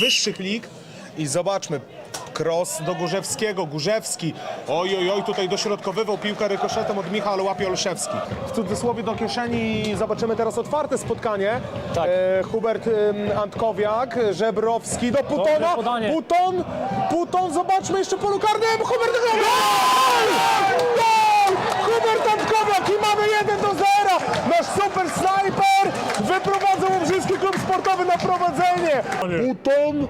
wyższych lig. I zobaczmy, cross do Górzewskiego, Górzewski. Oj, oj, oj, tutaj dośrodkowywał piłkę rykoszetem od Michała, łapie Olszewski. W cudzysłowie do kieszeni zobaczymy teraz otwarte spotkanie. Tak. E, Hubert em, Antkowiak, Żebrowski do Putona. Podanie. Puton, Puton, zobaczmy jeszcze polu karnym. Hubert Gol! Gol! Hubert Antkowiak i mamy 1 do 0. Nasz super snajper wyprowadzał Łubrzyski Klub Sportowy na prowadzenie. Puton,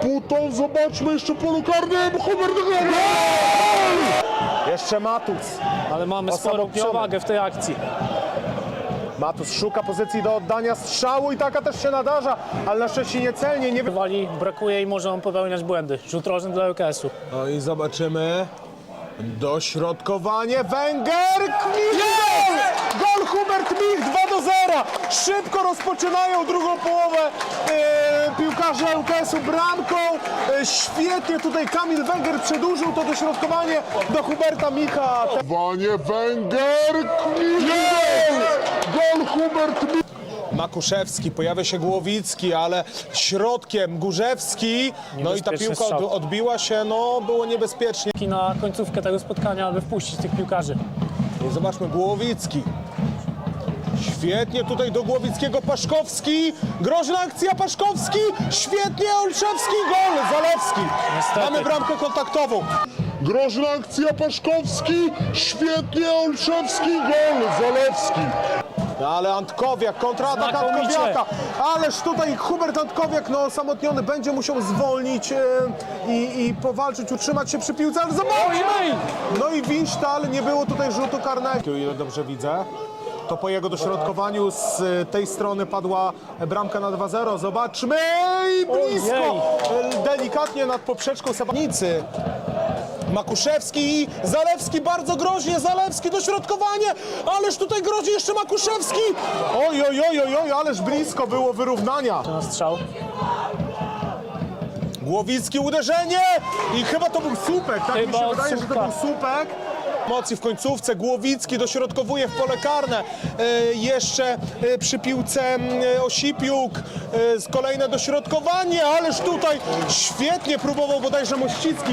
Puton, zobaczmy jeszcze polu karnym! Jeszcze Matus. Ale mamy sporą przewagę w tej akcji. Matus szuka pozycji do oddania strzału i taka też się nadarza, ale na szczęście niecelnie. Nie... Wali brakuje i może on popełniać błędy. Rzut rożny dla UKS-u. No i zobaczymy. Dośrodkowanie Węgier! Kmich! Gol! Gol Hubert Mich 2 do 0! Szybko rozpoczynają drugą połowę e, piłkarze UKS-u bramką. E, świetnie tutaj Kamil Węgier przedłużył to dośrodkowanie do Huberta Micha. Wanie Węgier, Gol! Gol Hubert Mich. Makuszewski, pojawia się Głowicki, ale środkiem Górzewski. No i ta piłka od, odbiła się, no było niebezpiecznie. Na końcówkę tego spotkania, aby wpuścić tych piłkarzy. I zobaczmy, Głowicki. Świetnie tutaj do Głowickiego Paszkowski. Groźna akcja Paszkowski. Świetnie Olszewski. Gol Zalewski. Niestety. Mamy bramkę kontaktową. Groźna akcja Paszkowski, świetnie Olszewski, gol Zalewski. No, ale Antkowiak, kontratak Znakomicie. Antkowiaka. Ależ tutaj Hubert Antkowiak, no osamotniony, będzie musiał zwolnić e, i, i powalczyć, utrzymać się przy piłce, ale zobaczmy! No i Winsztal, nie było tutaj rzutu karnego. O ile dobrze widzę. To po jego dośrodkowaniu z e, tej strony padła bramka na 2-0. Zobaczmy i blisko. Ojej. E, Delikatnie nad poprzeczką Sabanicy. Makuszewski i Zalewski bardzo groźnie, Zalewski dośrodkowanie, ależ tutaj grozi jeszcze Makuszewski. Oj, oj, oj, oj, oj, ależ blisko było wyrównania. Na strzał. Głowicki uderzenie i chyba to był słupek, tak mi Chyba się od wydaje, że to był słupek. Emocji w końcówce, Głowicki dośrodkowuje w pole karne. E, jeszcze e, przy piłce m, Osipiuk, z kolejne dośrodkowanie, ależ tutaj świetnie próbował bodajże Mościcki